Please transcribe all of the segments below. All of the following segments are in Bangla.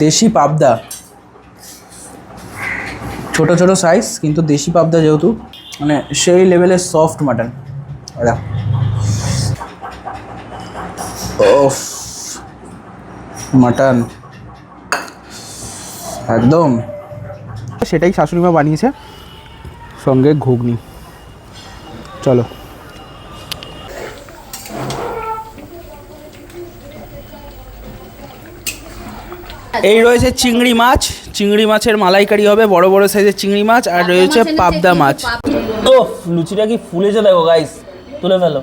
দেশি পাবদা। ছোট ছোট সাইজ কিন্তু দেশি পাবদা যেহেতু মানে সেই লেভেলের সফট মাটন এটা ওফ। মাটন একদম। সেটাই শাশুড়ি মা বানিয়েছে। সঙ্গে ঘুগনি। চলো। এই রয়েছে চিংড়ি মাছ চিংড়ি মাছের মালাইকারি হবে বড় বড় সাইজের চিংড়ি মাছ আর রয়েছে পাবদা মাছ। ও লুচিটা কি ফুলে ফুলেছে দেখো গাইস তুলে ফেলো।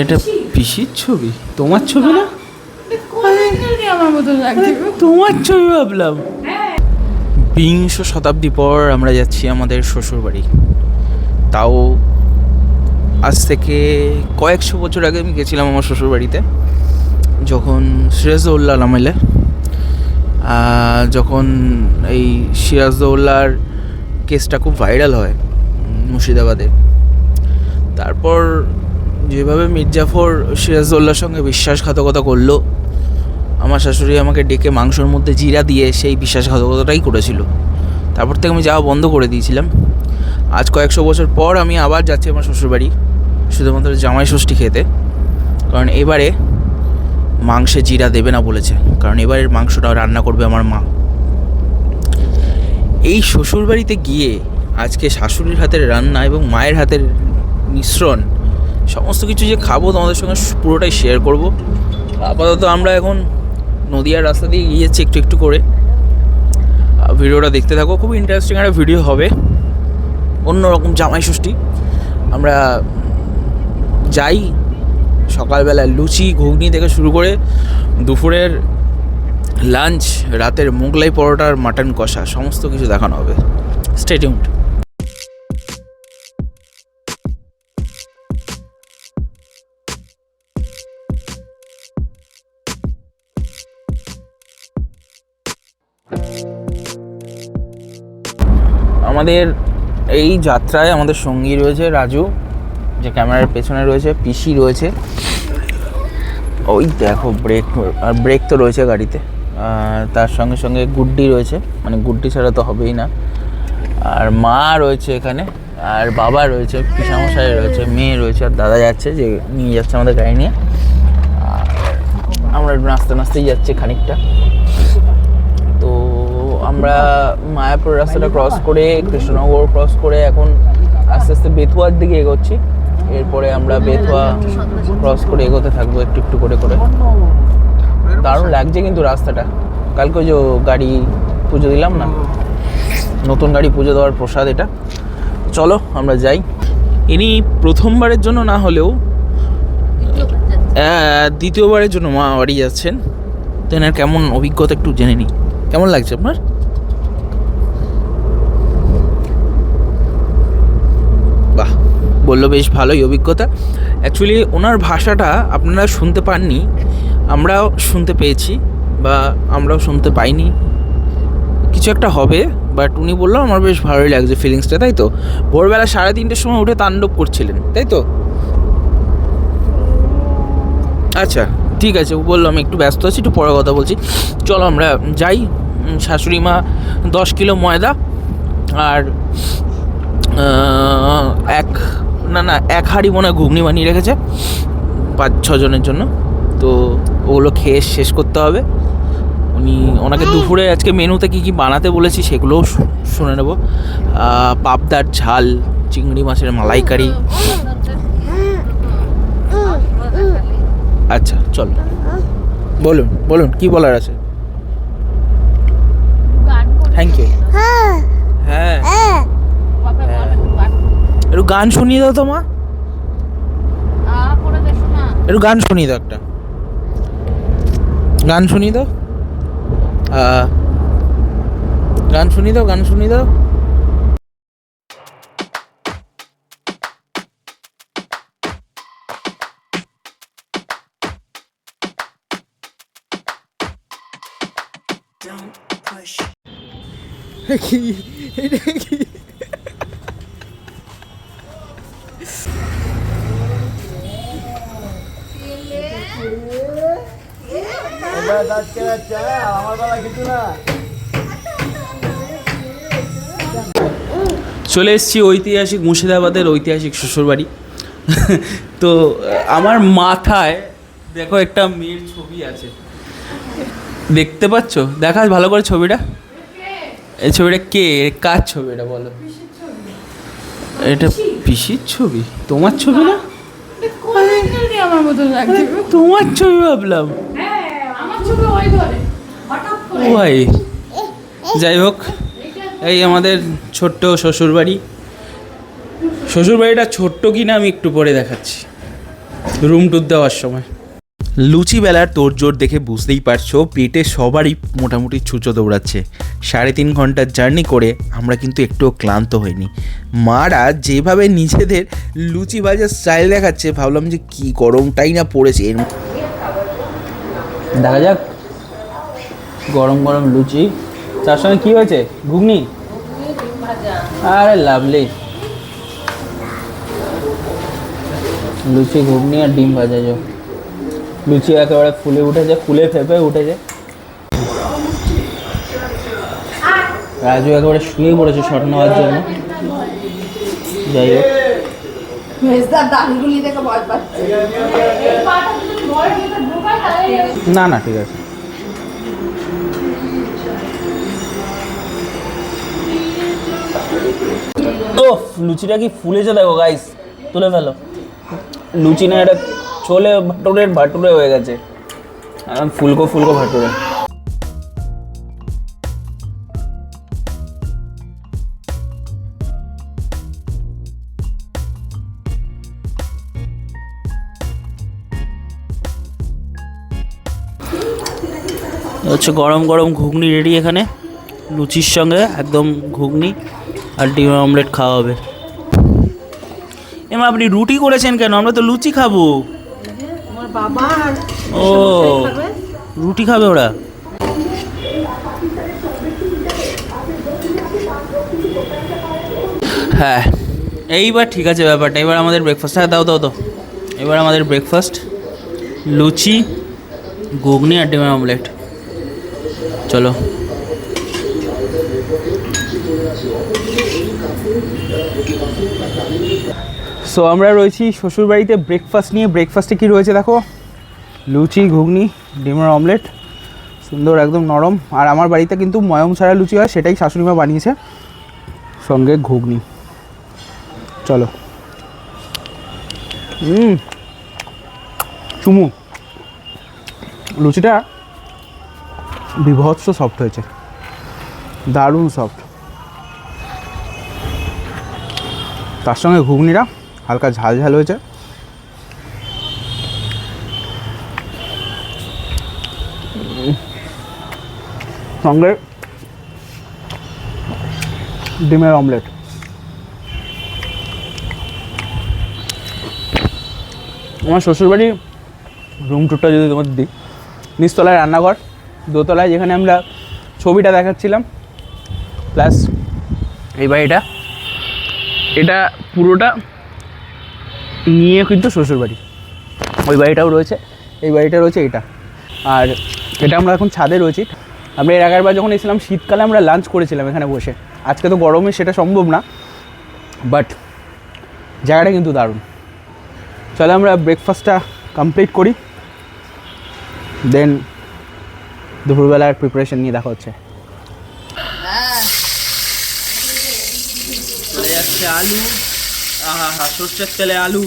এটা পিসির ছবি তোমার ছবি না? তোমার ছবি ভাবলাম। বিংশ শতাব্দী পর আমরা যাচ্ছি আমাদের শ্বশুর বাড়ি তাও আজ থেকে কয়েকশো বছর আগে আমি গেছিলাম আমার শ্বশুর বাড়িতে যখন সিরাজউল্লাহ নামেলে যখন এই সিরাজউল্লাহর কেসটা খুব ভাইরাল হয় মুর্শিদাবাদে, তারপর যেভাবে মির্জাফর সিরাজউল্লাহর সঙ্গে বিশ্বাসঘাতকতা করল, আমার শাশুড়ি আমাকে ডেকে মাংসর মধ্যে জিরা দিয়ে সেই বিশ্বাসঘাতকতাটাই করেছিল। তারপর থেকে আমি যাওয়া বন্ধ করে দিয়েছিলাম। আজ কয়েকশো বছর পর আমি আবার যাচ্ছি আমার শ্বশুরবাড়ি, শুধুমাত্র জামাই ষষ্ঠী খেতে। কারণ এবারে মাংসে জিরা দেবে না বলেছে। কারণ এবারের মাংসটা রান্না করবে আমার মা। এই শ্বশুরবাড়িতে গিয়ে আজকে শাশুড়ির হাতের রান্না এবং মায়ের হাতের মিশ্রণ, সমস্ত কিছু যে খাব তোমাদের সঙ্গে পুরোটাই শেয়ার করব। আপাতত আমরা এখন নদিয়ার রাস্তা দিয়ে গিয়েছি একটু একটু করে। ভিডিওটা দেখতে থাকো, খুব ইন্টারেস্টিং একটা ভিডিও হবে। অন্যরকম জামাই ষষ্ঠী। আমরা যাই সকালবেলা লুচি, ঘুগনি থেকে শুরু করে দুপুরের লাঞ্চ রাতের মোগলাই পরোটার মাটন কষা, সমস্ত কিছু দেখানো হবে। স্টেডিয়াম আমাদের এই যাত্রায় আমাদের সঙ্গী রয়েছে রাজু, যে ক্যামেরার পেছনে রয়েছে, পিসি রয়েছে। ওই দেখো ব্রেক আর ব্রেক তো রয়েছে গাড়িতে। আর তার সঙ্গে সঙ্গে গুড্ডি রয়েছে। মানে গুড্ডি ছাড়া তো হবেই না। আর মা রয়েছে এখানে। আর বাবা রয়েছে পিসামশাই রয়েছে মেয়ে রয়েছে আর দাদা যাচ্ছে যে নিয়ে যাচ্ছে আমাদের গাড়ি নিয়ে। আর আমরা একটু নাচতে নাচতেই যাচ্ছি খানিকটা। তো আমরা মায়াপুর রাস্তাটা ক্রস করে কৃষ্ণনগর ক্রস করে এখন আস্তে আস্তে বেথুয়ার দিকে এগোচ্ছি। এরপরে আমরা বেথুয়া ক্রস করে এগোতে থাকব একটু একটু করে করে। দারুণ লাগছে কিন্তু রাস্তাটা। কালকে যে গাড়ি পুজো দিলাম না? নতুন গাড়ি পুজো দেওয়ার প্রসাদ এটা। চলো, আমরা যাই। ইনি প্রথমবারের জন্য না হলেও দ্বিতীয়বারের জন্য মা বাড়ি যাচ্ছেন। তো এনার কেমন অভিজ্ঞতা একটু জেনে নিই। কেমন লাগছে আপনার? বলল, বেশ ভালোই অভিজ্ঞতা। অ্যাকচুয়ালি ওনার ভাষাটা আপনারা শুনতে পাননি, আমরাও শুনতে পেয়েছি বা আমরাও শুনতে পাইনি। কিছু একটা হবে বাট উনি বলল, আমার বেশ ভালোই লাগছে ফিলিংসটা তাই তো? ভোরবেলা সাড়ে তিনটের সময় উঠে তাণ্ডব করছিলেন, তাই তো? আচ্ছা ঠিক আছে বলল, আমি একটু ব্যস্ত আছি, একটু পরে কথা বলছি। চলো, আমরা যাই। শাশুড়ি মা দশ কিলো ময়দা আর এক না না এক হাঁড়ি মনে হয় ঘুগনি বানিয়ে রেখেছে পাঁচ ছজনের জন্য। তো ওগুলো খেয়ে শেষ করতে হবে। উনি ওনাকে দুপুরে আজকে মেনুতে কী কী বানাতে বলেছি সেগুলোও শু- শুনে নেব। পাবদার ঝাল চিংড়ি মাছের মালাইকারি। আচ্ছা চলো। বলুন বলুন কি বলার আছে? থ্যাংক ইউ হ্যাঁ একটু গান শুনিয়ে দাও তো মা। একটু গান শুনিয়ে দাও একটা। গান শুনিয়ে দাও। আহ, গান শুনিয়ে দাও গান শুনিয়ে দাও। কি এটা চলে এসেছি ঐতিহাসিক মুর্শিদাবাদের ঐতিহাসিক শ্বশুরবাড়ি। তো আমার মাথায় দেখো একটা মেয়ের ছবি আছে। দেখতে পাচ্ছ? দেখা ভালো করে ছবিটা? এই ছবিটা কে? কার ছবি এটা বলো? এটা পিসির ছবি? তোমার ছবি না? তোমার ছবি ভাবলাম। ভাই যাই হোক এই আমাদের ছোট্ট শ্বশুরবাড়ি। শ্বশুরবাড়িটা ছোট্ট কিনা আমি একটু পরে দেখাচ্ছি রুম টুর দেওয়ার সময়। লুচি বেলার তোড়জোড় দেখে বুঝতেই পারছ পেটে সবারই মোটামুটি ছুঁচো দৌড়াচ্ছে। সাড়ে তিন ঘণ্টার জার্নি করে আমরা কিন্তু একটুও ক্লান্ত হইনি। মারা যেভাবে নিজেদের লুচি ভাজার স্টাইল দেখাচ্ছে ভাবলাম যে কি গরমটাই না পড়েছে। এর দেখা যাক। গরম গরম লুচি। তার সঙ্গে কি হয়েছে? ঘুগনি? আরে লাভলি। লুচি, ঘুগনি আর ডিম ভাজা যো লুচি একেবারে ফুলে উঠেছে, ফুলে ফেপে উঠেছে। রাজু একেবারে শুয়ে পড়েছে শট নেওয়ার জন্য। যাই হোক। মেজদার দেখে ভয় পাচ্ছে। না না, ঠিক আছে। লুচিটা কি ফুলেছে দেখো গাইস তুলে ফেলো। লুচি না, এটা ছোলে ভাটুরে ভাটুরে হয়ে গেছে। ফুলকো ফুলকো ভাটুরে। হচ্ছে গরম গরম ঘুগনি রেডি এখানে লুচির সঙ্গে একদম ঘুগনি আর ডিম অমলেট খাওয়া হবে। এমা আপনি রুটি করেছেন কেন? আমরা তো লুচি খাব। ও রুটি খাবে ওরা? হ্যাঁ এইবার ঠিক আছে ব্যাপারটা। এবার আমাদের ব্রেকফাস্ট হ্যাঁ দাও দাও দাও। এবার আমাদের ব্রেকফাস্ট লুচি ঘুগনি আর ডিমের অমলেট চলো। সো আমরা রয়েছি শ্বশুরবাড়িতে ব্রেকফাস্ট নিয়ে। ব্রেকফাস্টে কি রয়েছে দেখো? লুচি, ঘুগনি, ডিমের অমলেট সুন্দর, একদম নরম। আর আমার বাড়িতে কিন্তু ময়ম ছাড়া লুচি হয়, সেটাই শাশুড়িমা বানিয়েছে। সঙ্গে ঘুগনি। চলো। চুমু। লুচিটা বিভৎস সফট হয়েছে। দারুণ সফট তার সঙ্গে ঘুগনিটা হালকা ঝাল ঝাল হয়েছে। সঙ্গে ডিমের অমলেট আমার শ্বশুরবাড়ির রুম টুরটা যদি তোমার দিই, নিচতলায় রান্নাঘর। দোতলায় যেখানে আমরা ছবিটা দেখাচ্ছিলাম প্লাস এই বাড়িটা এটা পুরোটা নিয়ে কিন্তু শ্বশুরবাড়ি ওই বাড়িটাও রয়েছে, এই বাড়িটা রয়েছে এটা। আর এটা আমরা এখন ছাদে রয়েছি। আমরা এর আগের বার যখন এসেছিলাম, শীতকালে আমরা লাঞ্চ করেছিলাম এখানে বসে। আজকে তো গরমে সেটা সম্ভব না বাট জায়গাটা কিন্তু দারুণ। চলো আমরা ব্রেকফাস্টটা কমপ্লিট করি দেন দুপুরবেলার প্রিপারেশন নিয়ে দেখা হচ্ছে। যাচ্ছে আলু। আহা হা সর্ষের তেলে আলু।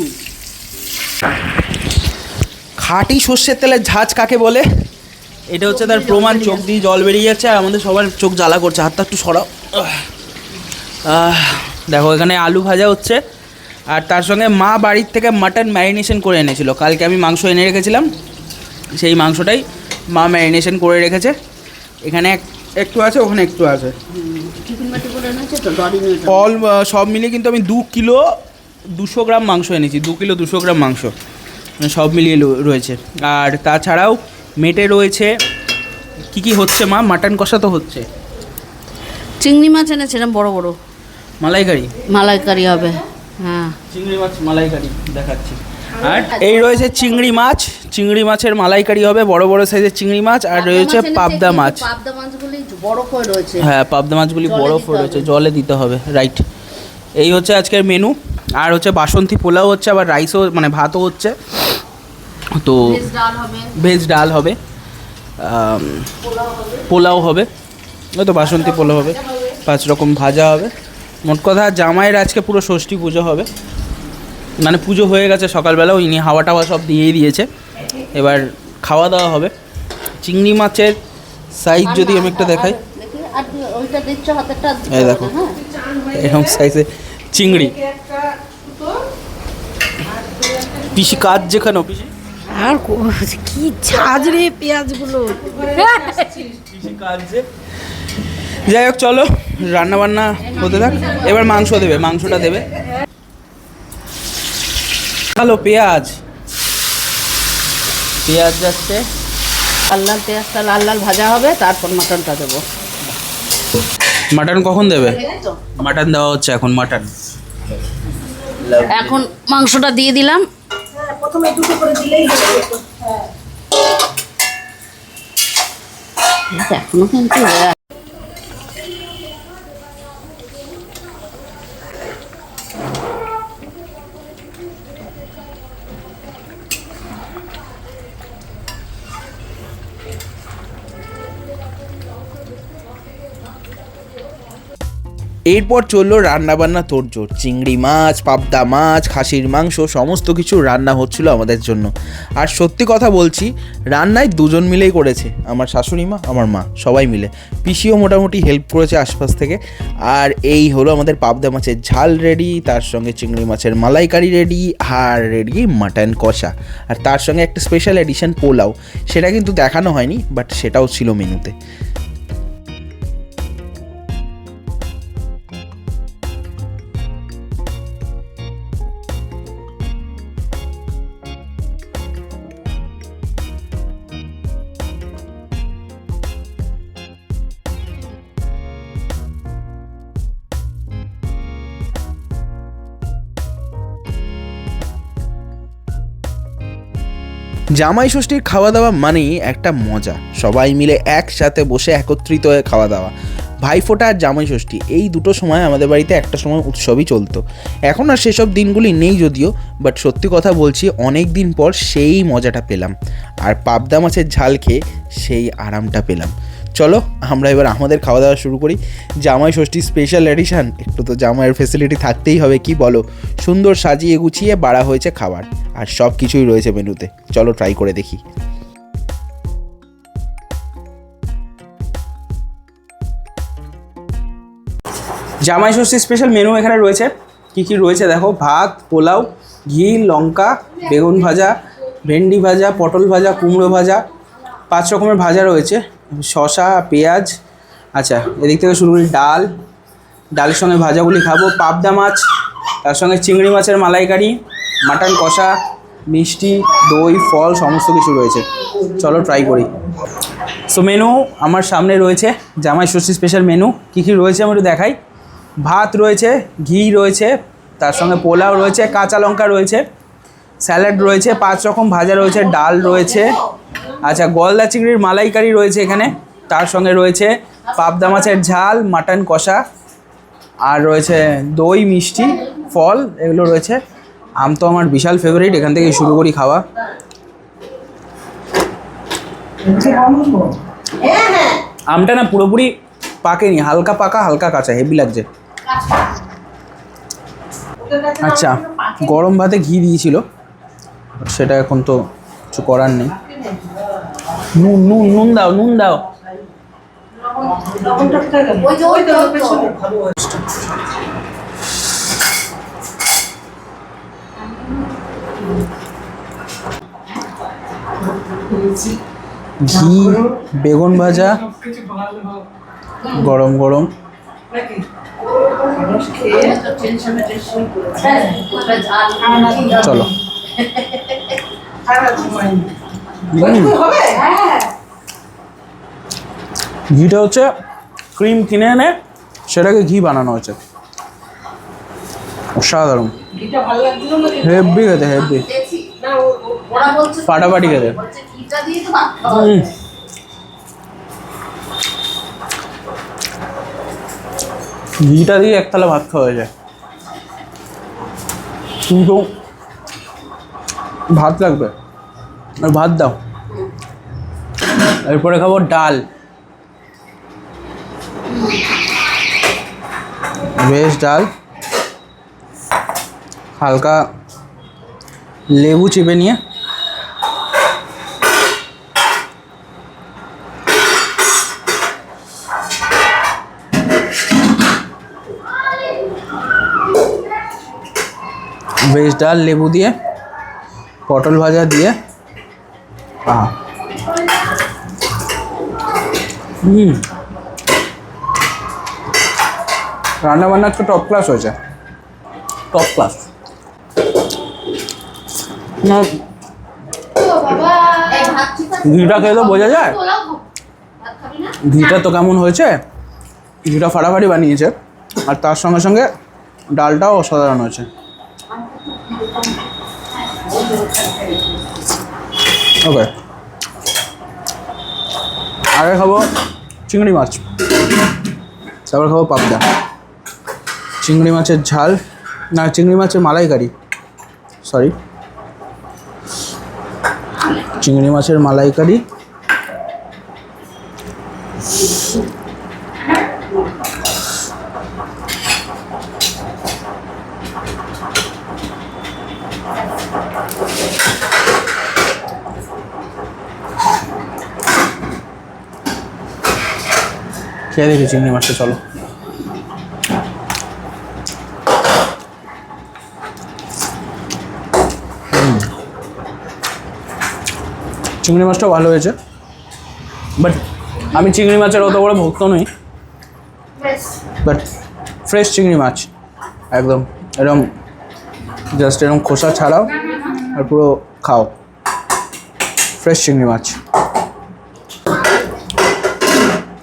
খাঁটি সর্ষের তেলের ঝাঁজ কাকে বলে? এটা হচ্ছে তার প্রমাণ চোখ দিয়ে জল বেরিয়ে যাচ্ছে আর আমাদের সবার চোখ জ্বালা করছে হাতটা একটু সরাও। দেখো এখানে আলু ভাজা হচ্ছে। আর তার সঙ্গে মা বাড়ির থেকে মাটন ম্যারিনেশন করে এনেছিল। কালকে আমি মাংস এনে রেখেছিলাম। সেই মাংসটাই মা ম্যারিনেশন করে রেখেছে। এখানে এক- একটু আছে ওখানে একটু আছে। অল সব মিলিয়ে কিন্তু আমি দু কিলো দুশো গ্রাম মাংস এনেছি দু কিলো দুশো গ্রাম মাংস। মানে সব মিলিয়ে রয়েছে। আর তাছাড়াও মেটে রয়েছে কি কি হচ্ছে মা? মাটন কষা তো হচ্ছে। চিংড়ি মাছ এনেছিলাম বড় বড়। মালাইকারি? মালাইকারি হবে হ্যাঁ। চিংড়ি মাছ মালাইকারি দেখাচ্ছি। আর এই রয়েছে চিংড়ি মাছ চিংড়ি মাছের মালাইকারি হবে বড় বড় সাইজের চিংড়ি মাছ আর রয়েছে পাবদা মাছ। পাবদা মাছগুলি বড় করে রয়েছে। হ্যাঁ পাবদা মাছগুলি বরফ দিতে রয়েছে। জলে দিতে হবে রাইট এই হচ্ছে আজকের মেনু আর হচ্ছে বাসন্তী পোলাও হচ্ছে আবার রাইসও মানে ভাতও হচ্ছে। তো ভেজ ডাল হবে। পোলাও হবে ওই তো বাসন্তী পোলাও হবে পাঁচ রকম ভাজা হবে। মোট কথা জামাইয়ের আজকে পুরো ষষ্ঠী পুজো হবে। মানে পুজো হয়ে গেছে সকালবেলা ওই নিয়ে হাওয়া টাওয়া সব দিয়েই দিয়েছে। এবার খাওয়া দাওয়া হবে। চিংড়ি মাছের সাইজ যদি আমি একটা দেখাই। দেখি এই এরকম সাইজে চিংড়ি। পিসি কাজ যেখানে পিসি? আর কি ঝাঁজ রে পেঁয়াজগুলো। যাই হোক চলো রান্না বান্না হতে থাক। এবার মাংস দেবে মাংসটা দেবে। হ্যালো পেঁয়াজ। পেঁয়াজ যাচ্ছে। লাল লাল পেঁয়াজটা লাল লাল ভাজা হবে তারপর মাটনটা দেবো। মাটন কখন দেবে? মাটন দেওয়া হচ্ছে এখন মাটন। এখন মাংসটা দিয়ে দিলাম। এখনও কিন্তু এরপর চলল রান্নাবান্না, তোড়জোড়, চিংড়ি মাছ, পাবদা মাছ, খাসির মাংস, সমস্ত কিছু রান্না হচ্ছিল আমাদের জন্য। আর সত্যি কথা বলছি, রান্নায় দুজন মিলেই করেছে, আমার শাশুড়ি মা, আমার মা, সবাই মিলে। পিসিও মোটামুটি হেল্প করেছে আশপাশ থেকে। আর এই হলো আমাদের পাবদা মাছের ঝাল রেডি তার সঙ্গে চিংড়ি মাছের মালাইকারি রেডি আর রেডি মাটন কষা। আর তার সঙ্গে একটা স্পেশাল এডিশন পোলাও, সেটা কিন্তু দেখানো হয়নি বাট সেটাও ছিল মেনুতে জামাই ষষ্ঠীর খাওয়া দাওয়া মানেই একটা মজা। সবাই মিলে একসাথে বসে একত্রিত হয়ে খাওয়া দাওয়া ভাইফোঁটা আর জামাই ষষ্ঠী এই দুটো সময় আমাদের বাড়িতে একটা সময় উৎসবই চলতো। এখন আর সেসব দিনগুলি নেই যদিও বাট সত্যি কথা বলছি, অনেক দিন পর সেই মজাটা পেলাম। আর পাবদা মাছের ঝাল খেয়ে সেই আরামটা পেলাম। চলো, আমরা এবার আমাদের খাওয়া দাওয়া শুরু করি। জামাই ষষ্ঠী স্পেশাল এডিশন একটু তো জামাইয়ের ফেসিলিটি থাকতেই হবে, কি বলো? সুন্দর সাজিয়ে গুছিয়ে বাড়া হয়েছে খাবার, আর সব কিছুই রয়েছে মেনুতে। চলো ট্রাই করে দেখি। জামাই ষষ্ঠী স্পেশাল মেনু এখানে রয়েছে। কি কি রয়েছে দেখো? ভাত, পোলাও, ঘি, লঙ্কা, বেগুন ভাজা, ভেন্ডি ভাজা, পটল ভাজা, কুমড়ো ভাজা। পাঁচ রকমের ভাজা রয়েছে। শশা পেঁয়াজ আচ্ছা এদিক থেকে শুরু করি, ডাল। ডালের সঙ্গে ভাজাগুলি খাব। পাবদা মাছ, তার সঙ্গে চিংড়ি মাছের মালাইকারি, মাটন কষা, মিষ্টি, দই, ফল, সমস্ত কিছু রয়েছে। চলো ট্রাই করি। সো মেনু আমার সামনে রয়েছে জামাই ষষ্ঠী স্পেশাল মেনু কী কী রয়েছে আমি একটু দেখাই। ভাত রয়েছে, ঘি রয়েছে, তার সঙ্গে পোলাও রয়েছে, কাঁচা লঙ্কা রয়েছে, স্যালাড রয়েছে, পাঁচ রকম ভাজা রয়েছে, ডাল রয়েছে আচ্ছা গলদা চিংড়ির মালাইকারি রয়েছে এখানে। তার সঙ্গে রয়েছে পাবদা মাছের ঝাল, মাটন কষা, আর রয়েছে দই, মিষ্টি, ফল, এগুলো রয়েছে। আম তো আমার বিশাল ফেভারিট এখান থেকে শুরু করি খাওয়া। আমটা না পুরোপুরি পাকেনি, হালকা পাকা, হালকা কাঁচা হেভি লাগছে। আচ্ছা গরম ভাতে ঘি দিয়েছিল, সেটা এখন তো কিছু করার নেই। নুন নুন নুন দাও নুন দাও। ঘি বেগুন ভাজা গরম গরম। চলো। ঘিটা হচ্ছে ক্রিম কিনে এনে সেটাকে ঘি বানানো হয়েছে অসাধারণ। হেভি খেতে? হেভি ফাটাফাটি খেতে। বলছে ঘিটা দিয়ে তো ভাত খাওয়া হবে। হুম। ঘিটা দিয়ে এক থালা ভাত খাওয়া যায়। কিন্তু ভাত লাগবে। আর ভাত দাও। এরপরে খাব ডাল। ভেজ ডাল, হালকা লেবু চিপে নিয়ে। ভেজ ডাল, লেবু দিয়ে, পটল ভাজা দিয়ে। আহা হুম। রান্না বান্না তো টপ ক্লাস হয়েছে। টপ ক্লাস না। ঘিটা তো বোঝা যায়। ঘিটা তো কেমন হয়েছে? ঘিটা ফাটাফাটি বানিয়েছে, আর তার সঙ্গে সঙ্গে ডালটাও অসাধারণ হয়েছে। ওকে আগে খাব চিংড়ি মাছ। তারপর খাব পাবদা। চিংড়ি মাছের ঝাল, না, চিংড়ি মাছের মালাইকারি। সরি চিংড়ি মাছের মালাইকারি। খেয়ে দেখি চিংড়ি মাছটা, চলো। চিংড়ি মাছটাও ভালো হয়েছে। বাট আমি চিংড়ি মাছের অত বড় ভক্ত নই। বাট ফ্রেশ চিংড়ি মাছ, একদম। এরকম জাস্ট এরকম খোসা ছাড়াও আর পুরো খাও। ফ্রেশ চিংড়ি মাছ।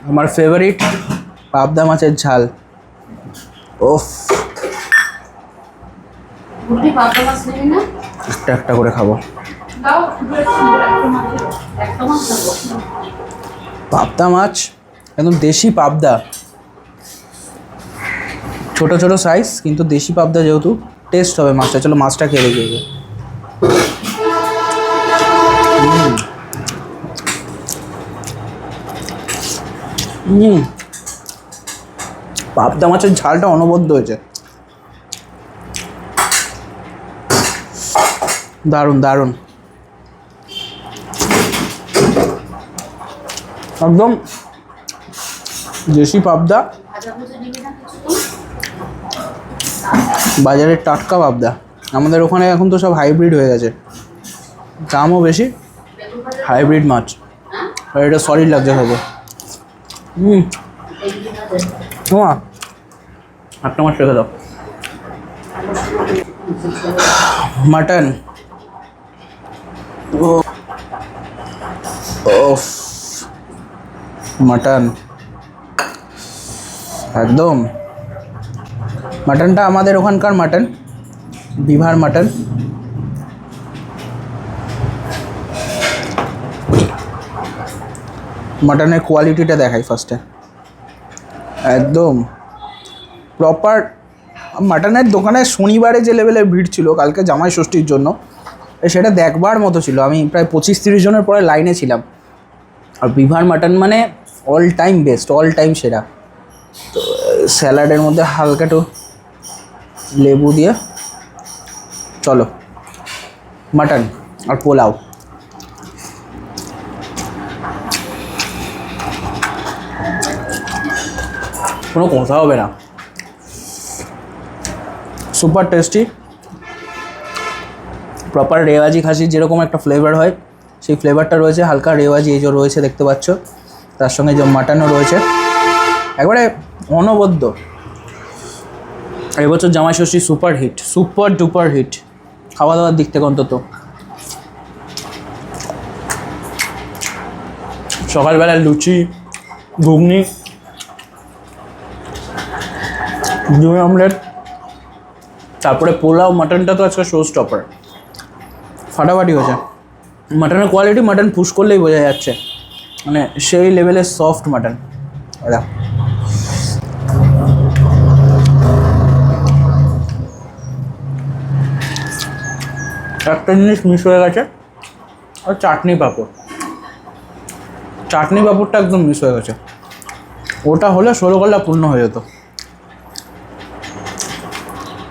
আমার ফেভারিট পাবদা মাছের ঝাল। ওফ। একটা একটা করে খাব। পাবদা মাছ একদম দেশি পাবদা। ছোট ছোট সাইজ কিন্তু দেশি পাবদা যেহেতু টেস্ট হবে মাছটা। চলো মাছটা খেয়ে দেখি। হুম। পাবদা মাছের ঝালটা অনবদ্য হয়েছে। দারুণ দারুণ। একদম দেশি পাবদা। বাজারের টাটকা পাবদা। আমাদের ওখানে এখন তো সব হাইব্রিড হয়ে গেছে। দামও বেশি। হাইব্রিড মাছ। এটা সলিড লাগছে খেতে। হুম। তোমা? একটা মাছ রেখে দাও। মাটন। ও ওফ। মাটন। একদম। মাটনটা আমাদের ওখানকার মাটন। বিভার মাটন। মাটনের কোয়ালিটিটা দেখাই ফার্স্টে একদম। প্রপার মাটনের দোকানে শনিবারে যে লেভেলের ভিড় ছিল, কালকে জামাই ষষ্ঠীর জন্য সেটা দেখবার মতো ছিল। আমি প্রায় পঁচিশ তিরিশ জনের পরে লাইনে ছিলাম। আর বিভার মাটন মানে all time best all time সেরা। তো স্যালাডের মধ্যে হালকা একটু লেবু দিয়ে, চলো, মাটন আর পোলাও। কোনো কথা হবে না। সুপার টেস্টি প্রপার রেওয়াজি খাসির যেরকম একটা ফ্লেভার হয়, সেই ফ্লেভারটা রয়েছে হালকা রেওয়াজি, এই যে রয়েছে দেখতে পাচ্ছ। তার সঙ্গে যে মাটনও রয়েছে। একবারে অনবদ্য। এবছর Jamai Shashthi super hit super duper hit খাওয়া দাওয়ার দিক থেকে অন্তত। সকালবেলায় লুচি, ঘুগনি ডিম অমলেট তারপরে পোলাও মাটনটা তো আজকে শো স্টপার ফাটাফাটি হয়েছে। মাটনের কোয়ালিটি মাটন পুশ করলেই বোঝা যাচ্ছে। মানে সেই লেভেলের সফট মাটন এটা একটা জিনিস মিস হয়ে গেছে আর চাটনি পাঁপড়। চাটনি পাঁপড়টা একদম মিস হয়ে গেছে। ওটা হলে ষোলো গলা পূর্ণ হয়ে যেত।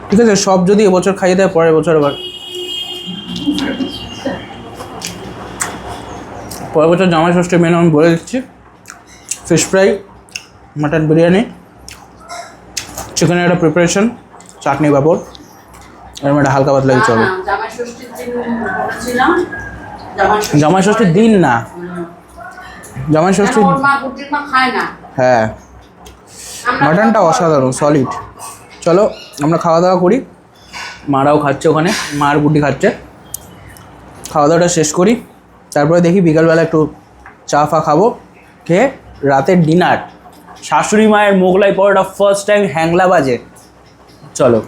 ঠিক আছে সব যদি এবছর খাইয়ে দেয় পরের বছর আবার। পরের বছর জামাই ষষ্ঠী মেনু আমি বলে দিচ্ছি। ফিশ ফ্রাই মাটন বিরিয়ানি চিকেনের একটা প্রিপারেশন চাটনি পাঁপড় এরকম একটা হালকা পাতলা কিছু হবে। জামাই ষষ্ঠীর দিন জামাই ষষ্ঠীর না। জামাই ষষ্ঠী ওর মা বুটির মা খায় না? হ্যাঁ। মাটনটা অসাধারণ সলিড চলো, আমরা খাওয়া দাওয়া করি। মারাও খাচ্ছে ওখানে, মার গুটি খাচ্ছে। খাওয়া দাওয়াটা শেষ করি। তারপরে দেখি বিকালবেলা একটু চা ফা খাব। খেয়ে রাতের ডিনার শাশুড়ি মায়ের মোগলাই পরোটা ফার্স্ট টাইম হ্যাংলা বাজে। চলো।